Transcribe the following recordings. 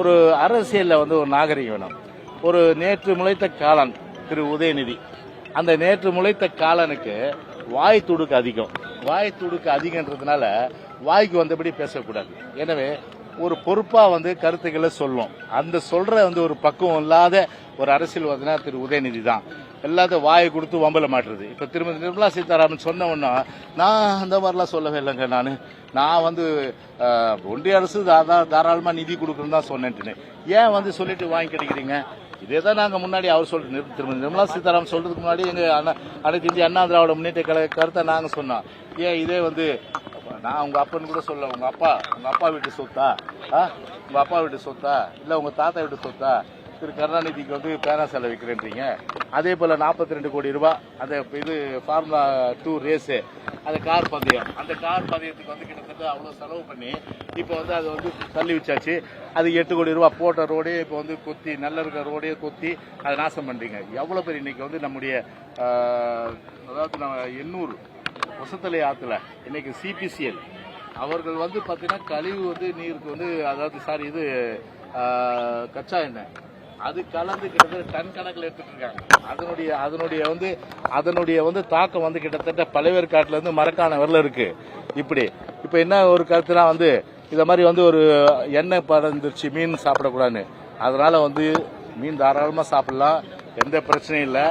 ஒரு அரசியலில் வந்து ஒரு நாகரிகம் வேணும். ஒரு நேற்று முளைத்த காலன் திரு உதயநிதி. அந்த நேற்று முளைத்த காலனுக்கு வாய் துடுக்கு அதிகம். வாய் துடுக்கு அதிகன்றதுனால வாய்க்கு வந்தபடி பேசக்கூடாது. எனவே ஒரு பொறுப்பாக வந்து கருத்துக்களை சொல்லும். அந்த சொல்ற வந்து ஒரு பக்குவம் இல்லாத ஒரு அரசியல்வாதினா திரு உதயநிதி தான். எல்லாத்தையும் வாயை கொடுத்து வம்பல மாட்டுறது. இப்போ திருமதி நிர்மலா சீதாராமன் சொன்ன உடனே நான் அந்த மாதிரிலாம் சொல்லவே இல்லைங்க நான். நான் வந்து ஒன்றிய அரசு தாராளமாக நிதி கொடுக்குறேன்னு தான் சொன்னேன்ட்டுன்னு ஏன் வந்து சொல்லிட்டு வாங்கி கிடைக்கிறீங்க? இதே தான் நாங்கள் முன்னாடி அவர் சொல்ற திருமதி நிர்மலா சீதாராமன் சொல்றதுக்கு முன்னாடி எங்கள் அண்ணா அனைத்து இந்திய அண்ணா திராவிட முன்னேற்ற கழக கருத்தை நாங்கள் சொன்னோம். ஏன் இதே வந்து நான் உங்கள் அப்பன்னு கூட சொல்ல உங்கள் அப்பா உங்கள் அப்பா வீட்டு சொத்தா? ஆ? உங்கள் அப்பா வீட்டு சொத்தா? இல்லை உங்கள் தாத்தா வீட்டு சொத்தா? திரு கருணாநிதிக்கு வந்து பேரா செலவு விற்கிறேன்றீங்க அதே போல 42 ரெண்டு கோடி ரூபாய் அந்த இது ஃபார்முலா டூ ரேஸு அந்த கார் பந்தயம். அந்த கார் பந்தயத்துக்கு வந்து கிட்டத்தட்ட அவ்வளோ செலவு பண்ணி இப்போ வந்து அது வந்து தள்ளி வச்சாச்சு. அது எட்டு கோடி ரூபா போட்ட ரோடே இப்போ வந்து கொத்தி நல்ல இருக்கிற ரோடே கொத்தி அதை நாசம் பண்ணுறீங்க எவ்வளோ பேர் இன்னைக்கு வந்து நம்முடைய அதாவது நம்ம எண்ணூர் வசத்தலை ஆற்றுல இன்றைக்கி சிபிசிஎல் அவர்கள் வந்து பார்த்தீங்கன்னா கழிவு வந்து நீருக்கு வந்து அதாவது சாரி இது கச்சா எண்ணெய். அது கலந்து கிட்டத்தட்ட டன் கணக்கில் எடுத்துட்டு இருக்காங்க. அதனுடைய அதனுடைய வந்து அதனுடைய வந்து தாக்கம் வந்து கிட்டத்தட்ட பழவேற்காட்டுல இருந்து மரக்கான வரல இருக்கு. இப்படி. இப்போ என்ன ஒரு கருத்துனா வந்து இத மாதிரி வந்து ஒரு எண்ணெய் பறந்துருச்சு மீன் சாப்பிடக்கூடாதுன்னு. அதனால வந்து மீன் தாராளமா சாப்பிடலாம். எந்த பிரச்சனையும் இல்லை.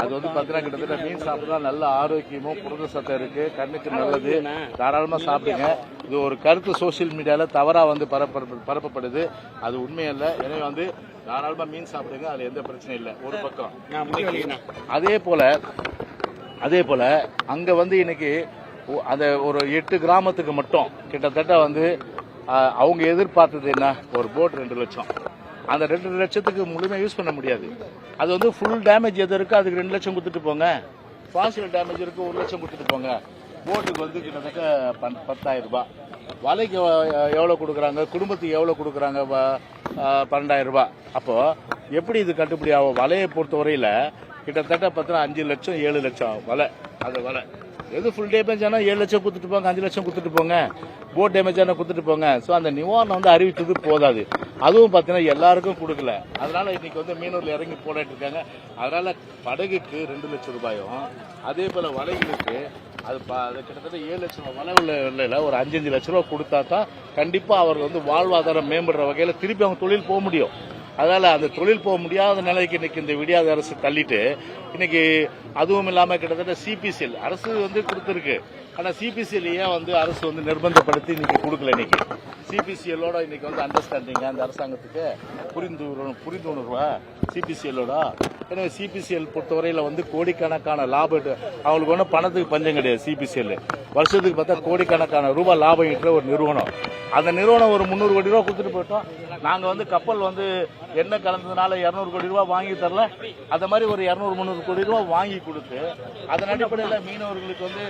அது வந்து பார்த்தீங்கன்னா கிட்டத்தட்ட மீன் சாப்பிட்டா நல்ல ஆரோக்கியமும் புரத சத்தம் இருக்கு. கண்ணுக்கு நல்லது. தாராளமா சாப்பிடுங்க. இது ஒரு கருத்து சோசியல் மீடியால தவறா வந்து பரப்ப பரப்பப்படுது. அது உண்மையல்ல. எனவே வந்து தாராளமா மீன் சாப்பிடுங்க அதுல எந்த பிரச்சனையும் இல்லை. ஒரு பக்கம். அதே போல அதே போல அங்க வந்து இன்னைக்கு அந்த ஒரு எட்டு கிராமத்துக்கு மட்டும் கிட்டத்தட்ட வந்து அவங்க எதிர்பார்த்தது என்ன? ஒரு போட் ரெண்டு லட்சம். அந்த ரெண்டு லட்சத்துக்கு முழுமையாக யூஸ் பண்ண முடியாது. அது வந்து ஃபுல் டேமேஜ் எது இருக்கு அதுக்கு ரெண்டு லட்சம் கொடுத்துட்டு போங்க. பார்சியல் டேமேஜ் இருக்கு ஒரு லட்சம் கொடுத்துட்டு போங்க. போட்டுக்கு வந்து கிட்டத்தட்ட பன்- பத்தாயிரம் ரூபாய். வலைக்கு எவ்வ- எவ்வளவு கொடுக்குறாங்க? குடும்பத்துக்கு எவ்வளவு கொடுக்குறாங்க? பன்னெண்டாயிரம் ரூபாய் அப்போ எப்படி இது கட்டுப்படி ஆகும்? வலையை பொறுத்தவரையில கிட்டத்தட்ட பார்த்தீங்கன்னா அஞ்சு லட்சம் ஏழு லட்சம் வலை அது வலை. எது ஃபுல் டேமேஜ் ஆனால் ஏழு லட்சம் கொடுத்துட்டு போங்க அஞ்சு லட்சம் கொடுத்துட்டு போங்க. போட் டேமேஜ் ஆனால் கொடுத்துட்டு போங்க. ஸோ அந்த நிவாரணம் வந்து அறிவித்தது போதாது. அதுவும் பார்த்தீங்கன்னா எல்லாருக்கும் கொடுக்கல. அதனால இன்னைக்கு வந்து மீனூரில் இறங்கி போராட்டு இருக்காங்க. அதனால படகுக்கு ரெண்டு லட்சம் ரூபாயும் அதே போல் வலைகளுக்கு அது அது கிட்டத்தட்ட ஏழு லட்சம் ரூபாய் வலை உள்ள இல்லைல ஒரு அஞ்சஞ்சு லட்ச ரூபா கொடுத்தா தான் கண்டிப்பாக அவர் வந்து வாழ்வாதாரம் மேம்படுற வகையில் திருப்பி அவங்க தொழில் போக முடியும். அதனால் அந்த தொழில் போக முடியாத நிலைக்கு இன்னைக்கு இந்த விடியாத அரசு தள்ளிட்டு இன்னைக்கு அதுவும் இல்லாமல் கிட்டத்தட்ட சிபிசிஎல் அரசு வந்து கொடுத்துருக்கு. ஆனால் சிபிசிஎல் ஏன் வந்து அரசு வந்து நிர்பந்தப்படுத்தி இன்னைக்கு கொடுக்கல இன்னைக்கு? சிபிசிஎல்லோட இன்னைக்கு வந்து அண்டர்ஸ்டாண்டிங் அந்த அரசாங்கத்துக்கு புரிந்து புரிந்துணர்வா சிபிசிஎல்லோட எனவே சிபிசிஎல் பொறுத்தவரையில் வந்து கோடிக்கணக்கான லாபம் அவங்களுக்கு ஒன்றும் பணத்துக்கு பஞ்சம் கிடையாது சிபிசிஎல் வருஷத்துக்கு பார்த்தா கோடிக்கணக்கான ரூபாய் லாபம் ஈட்டுற ஒரு நிறுவனம். அந்த நிறுவனம் ஒரு முந்நூறு கோடி ரூபா கொடுத்துட்டு போயிட்டோம். நாங்க வந்து கப்பல் வந்து எண்ணெய் கலந்ததுனால இருநூறு கோடி ரூபாய் வாங்கி தரல. அந்த மாதிரி ஒரு இருநூறு முந்நூறு கோடி ரூபாய் வாங்கி கொடுத்து அதன் அடிப்படையில் மீனவர்களுக்கு வந்து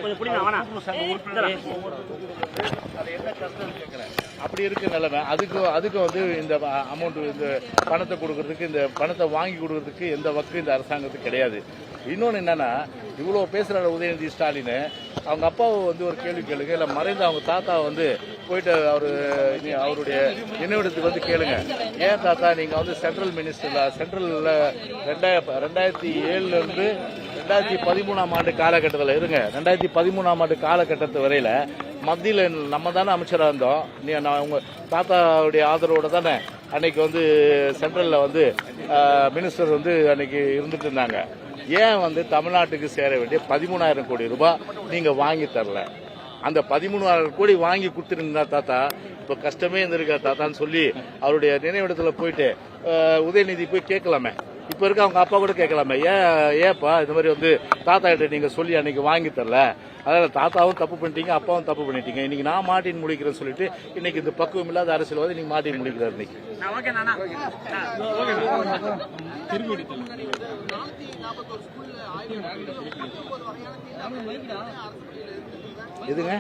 அப்படி இருக்கு நிலைமை. அதுக்கு அதுக்கு வந்து இந்த அமௌண்ட் இந்த பணத்தை கொடுக்கறதுக்கு இந்த பணத்தை வாங்கி கொடுக்கறதுக்கு எந்த வக்கு இந்த அரசாங்கத்துக்கு கிடையாது. இன்னொன்னு என்னன்னா இவ்வளவு பேசுறாரு உதயநிதி ஸ்டாலின். அவங்க அப்பாவை வந்து ஒரு கேள்வி கேளுங்க. இல்ல மறைந்த அவங்க தாத்தாவை வந்து போயிட்டு அவர் அவருடைய நினைவிடத்துக்கு வந்து கேளுங்க. ஏன் தாத்தா நீங்க வந்து சென்ட்ரல் மினிஸ்டர்ல சென்ட்ரல்ல ரெண்டாயிரம் ரெண்டாயிரத்தி ஏழுல இருந்து ரெண்டாயிரத்தி பதிமூணாம் ஆண்டு காலகட்டத்தில் இருங்க. ரெண்டாயிரத்தி பதிமூணாம் ஆண்டு காலகட்டத்து வரையில மத்தியில் நம்ம தானே அமைச்சராக இருந்தோம். நீ நான் உங்க தாத்தாவுடைய ஆதரவோடு தானே அன்னைக்கு வந்து சென்ட்ரலில் வந்து மினிஸ்டர் வந்து அன்னைக்கு இருந்துட்டு இருந்தாங்க. ஏன் வந்து தமிழ்நாட்டுக்கு சேர வேண்டிய பதிமூணாயிரம் கோடி ரூபாய் நீங்க வாங்கி தரல? அந்த பதிமூணாயிரம் கோடி வாங்கி கொடுத்துருந்தா தாத்தா இப்போ கஷ்டமே இருந்திருக்கா தாத்தான்னு சொல்லி அவருடைய நினைவிடத்துல போயிட்டு உதயநிதி போய் கேட்கலாமே. இப்ப இருக்க அவங்க அப்பா கூட கேட்கலாமே. ஏன் ஏப்பா இந்த மாதிரி வந்து தாத்தா கிட்ட நீங்க சொல்லி அன்னைக்கு வாங்கி தரல. அதனால தாத்தாவும் தப்பு பண்ணிட்டீங்க அப்பாவும் தப்பு பண்ணிட்டீங்க. இன்னைக்கு நான் மாட்டின் முடிக்கிறேன்னு சொல்லிட்டு இன்னைக்கு இந்த பக்குவம் இல்லாத அரசியல்வாதி நீங்க மாட்டின் முடிக்கிறார் இன்னைக்கு. எதுங்க?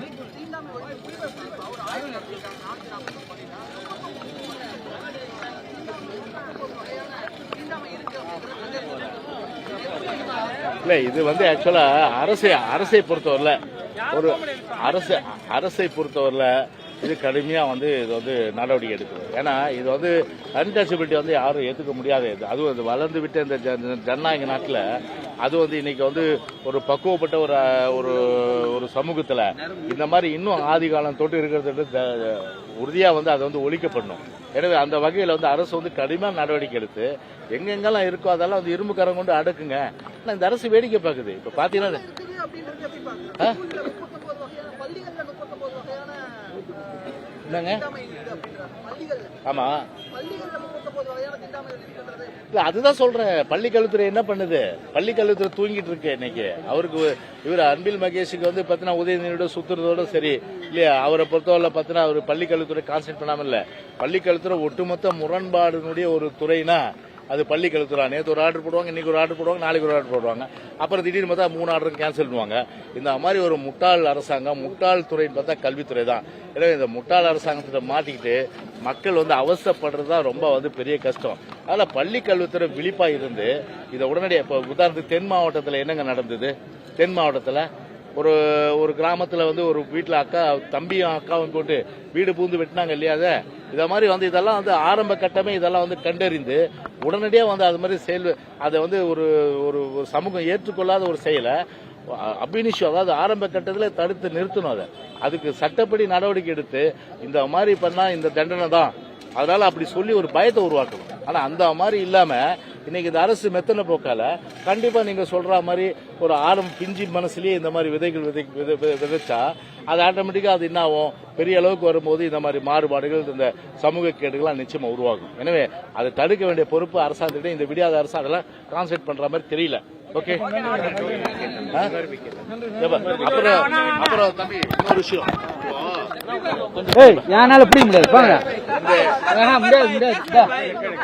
இல்லை இது வந்து ஆக்சுவலாக அரசை அரசை பொறுத்தவரையில ஒரு அரசு அரசை பொறுத்தவரையில இது கடுமையாக வந்து இது வந்து நடவடிக்கை எடுக்கணும் ஏன்னா இது வந்து அன்டச்சபிலிட்டி வந்து யாரும் ஏற்றுக்க முடியாத இது. அதுவும் இது வளர்ந்து விட்ட இந்த ஜன- ஜனநாயக நாட்டில் அது வந்து இன்னைக்கு வந்து ஒரு பக்குவப்பட்ட ஒரு ஒரு ஒரு சமூகத்தில் இந்த மாதிரி இன்னும் ஆதி காலம் தொட்டு இருக்கிறது உறுதியாக வந்து அதை வந்து ஒழிக்கப்படணும். எனவே அந்த வகையில் வந்து அரசு வந்து கடுமையான நடவடிக்கை எடுத்து எங்கெங்கெல்லாம் இருக்கோ அதெல்லாம் வந்து இரும்பு கரம் கொண்டு அடக்குங்க. ஆனால் இந்த அரசு வேடிக்கை பார்க்குது இப்போ பார்த்தீங்கன்னா என்னங்க? ஆமாம் இல்ல அதுதான் சொல்றேன். பள்ளி கல்வித்துறை என்ன பண்ணுது? பள்ளி கல்வித்துறை தூங்கிட்டு இருக்கு இன்னைக்கு. அவருக்கு இவர் அன்பில் மகேஷுக்கு வந்து பாத்தீங்கன்னா உதயநிதியோட சுத்துறதோட சரி. இல்லையா? அவரை பொறுத்தவரை பாத்தீங்கன்னா அவர் பள்ளி கல்வித்துறை கான்சென்ட் பண்ணாமல் இல்லை. பள்ளி கல்வித்துறை ஒட்டுமொத்த முரண்பாடுனுடைய ஒரு துறைனா அது பள்ளி கல்வித்துறை நேற்று ஒரு ஆர்டர் போடுவாங்க இன்னைக்கு ஒரு ஆர்டர் போடுவாங்க நாளைக்கு ஒரு ஆர்டர் போடுவாங்க. அப்புறம் திடீர்னு பார்த்தா மூணு ஆர்டர் கேன்சல் பண்ணுவாங்க இந்த மாதிரி ஒரு முட்டாள் அரசாங்கம் முட்டாள் துறைன்னு பார்த்தா கல்வித்துறை தான். எனவே இந்த முட்டாள் அரசாங்கத்தை மாட்டிக்கிட்டு மக்கள் வந்து அவசரப்படுறது தான் ரொம்ப வந்து பெரிய கஷ்டம். அதில் பள்ளி கல்வித்துறை விழிப்பாக இருந்து இதை உடனடியாக இப்போ உதாரணத்துக்கு தென் மாவட்டத்தில் என்னங்க நடந்தது? தென் மாவட்டத்தில் ஒரு ஒரு கிராமத்தில் வந்து ஒரு வீட்டில் அக்கா தம்பியும் அக்காவும் போட்டு வீடு பூந்து வெட்டினாங்க இல்லையா அதை? இதை மாதிரி வந்து இதெல்லாம் வந்து ஆரம்ப கட்டமே இதெல்லாம் வந்து கண்டறிந்து உடனடியாக வந்து அது மாதிரி செயல் அதை வந்து ஒரு ஒரு சமூகம் ஏற்றுக்கொள்ளாத ஒரு செயலை அபினிஷு அதாவது ஆரம்ப கட்டத்தில் தடுத்து நிறுத்தணும் அதை. அதுக்கு சட்டப்படி நடவடிக்கை எடுத்து இந்த மாதிரி பண்ணால் இந்த தண்டனை தான். அதனால் அப்படி சொல்லி ஒரு பயத்தை உருவாக்கணும். ஆனா அந்த மாதிரி இல்லாம இன்னைக்கு இந்த அரசு மெத்தனை போக்கால கண்டிப்பா நீங்க சொல்ற மாதிரி ஒரு ஆரம்ப பிஞ்சி மனசுலயே இந்த மாதிரி விதைகள் விதை விதைச்சா அது ஆட்டோமேட்டிக்கா அது என்ன ஆகும் பெரிய அளவுக்கு வரும்போது இந்த மாதிரி மாறுபாடுகள் இந்த சமூக கேடுகள்லாம் நிச்சயமா உருவாகும் எனவே அதை தடுக்க வேண்டிய பொறுப்பு அரசாங்கத்திட்ட இந்த விடியாத அரசு அதெல்லாம் கான்சென்ட் பண்ற மாதிரி தெரியல ஓகே அப்புறம் அப்புறம் தம்பி இன்னொரு விஷயம் ஏய் என்னால பிடிக்க முடியாது. போங்க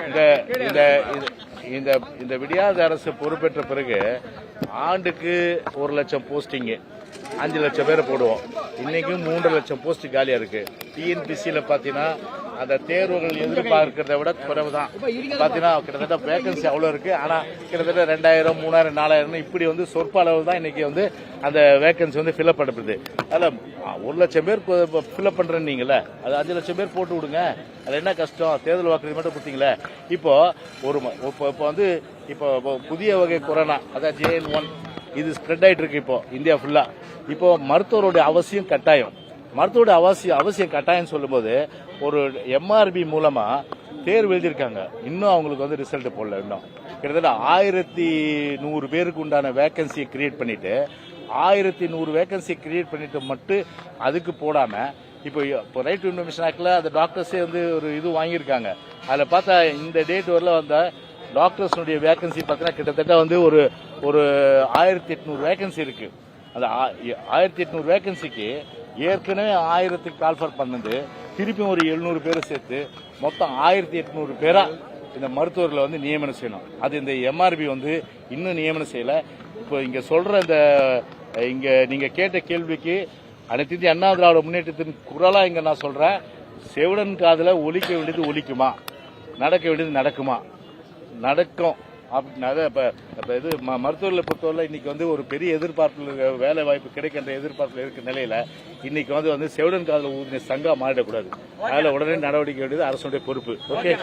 இந்த இந்த இந்த- இந்த இந்த விடியாத அரசு பொறுப்பேற்ற பிறகு ஆண்டுக்கு ஒரு லட்சம் போஸ்டிங்கு அஞ்சு லட்சம் பேரை போடுவோம். இன்னைக்கும் மூன்று லட்சம் போஸ்ட் காலியா இருக்கு. டிஎன்பிசியில பாத்தீங்கன்னா அந்த தேர்வுகள் எதிர்பார்க்கிறத விட குறைவு தான் பாத்தீங்கன்னா கிட்டத்தட்ட வேகன்சி அவ்வளவு இருக்கு. ஆனா கிட்டத்தட்ட ரெண்டாயிரம் மூணாயிரம் நாலாயிரம் இப்படி வந்து சொற்ப அளவு தான் இன்னைக்கு வந்து அந்த வேகன்சி வந்து ஃபில்அப் பண்ணப்படுது. அதுல ஒரு லட்சம் பேர் ஃபில்அப் பண்றேன்னீங்கல்ல அது அஞ்சு லட்சம் பேர் போட்டு விடுங்க. அது என்ன கஷ்டம்? தேர்தல் வாக்குறுதி மட்டும் கொடுத்தீங்களே இப்போ ஒரு இப்போ இப்போ வந்து இப்போ இப்போ புதிய வகை கொரோனா அதான் ஜேஎன் ஒன் இது ஸ்ப்ரெட் ஆகிட்டு இருக்கு இப்போ இந்தியா ஃபுல்லாக இப்போ மருத்துவருடைய அவசியம் கட்டாயம். மருத்துவருடைய அவசியம் அவசியம் கட்டாயம் சொல்லும்போது ஒரு எம்ஆர்பி மூலமாக தேர்வு எழுதியிருக்காங்க. இன்னும் அவங்களுக்கு வந்து ரிசல்ட் போடல இன்னும். கிட்டத்தட்ட ஆயிரத்தி நூறு பேருக்கு உண்டான வேகன்சியை கிரியேட் பண்ணிட்டு ஆயிரத்தி நூறு வேகன்சி கிரியேட் பண்ணிட்டு மட்டும் அதுக்கு போடாமல் இப்போ இப்போ ரைட் டு இன்ஃபர்மேஷன் ஆக்டில் அந்த டாக்டர்ஸே வந்து ஒரு இது வாங்கியிருக்காங்க. அதில் பார்த்தா இந்த டேட் வரல வந்த டாக்டர்ஸ்னுடைய வேகன்சி பார்த்தீங்கன்னா கிட்டத்தட்ட வந்து ஒரு ஒரு ஆயிரத்தி எட்நூறு வேகன்சி இருக்கு. அந்த ஆ- ஆயிரத்தி எட்நூறு வேகன்சிக்கு ஏற்கனவே ஆயிரத்துக்கு கால்ஃபர் பண்ணது திருப்பியும் ஒரு எழுநூறு பேரை சேர்த்து மொத்தம் ஆயிரத்தி எட்நூறு பேராக இந்த மருத்துவர்களை வந்து நியமனம் செய்யணும். அது இந்த எம்ஆர்பி வந்து இன்னும் நியமனம் செய்யல. இப்போ இங்கே சொல்கிற இந்த இங்கே நீங்கள் கேட்ட கேள்விக்கு அனைத்து இந்திய அண்ணா திராவிட முன்னேற்றத்தின் குரலாக இங்கே நான் சொல்கிறேன் செவிடன் காதில் ஒழிக்க வேண்டியது ஒழிக்குமா நடக்க வேண்டியது நடக்குமா? நடக்கும். அப்படின்னா இப்போ இப்போ இது ம- மருத்துவர்களை பொறுத்தவரை இன்னைக்கு வந்து ஒரு பெரிய எதிர்பார்ப்பில் வேலை வாய்ப்பு கிடைக்கின்ற எதிர்பார்ப்பில் இருக்க நிலையில் இன்னைக்கு வந்து வந்து செவிடன் காதல ஊதிய சங்கம் மாறிடக்கூடாது. அதில் உடனே நடவடிக்கை வேண்டியது அரசுடைய பொறுப்பு. ஓகே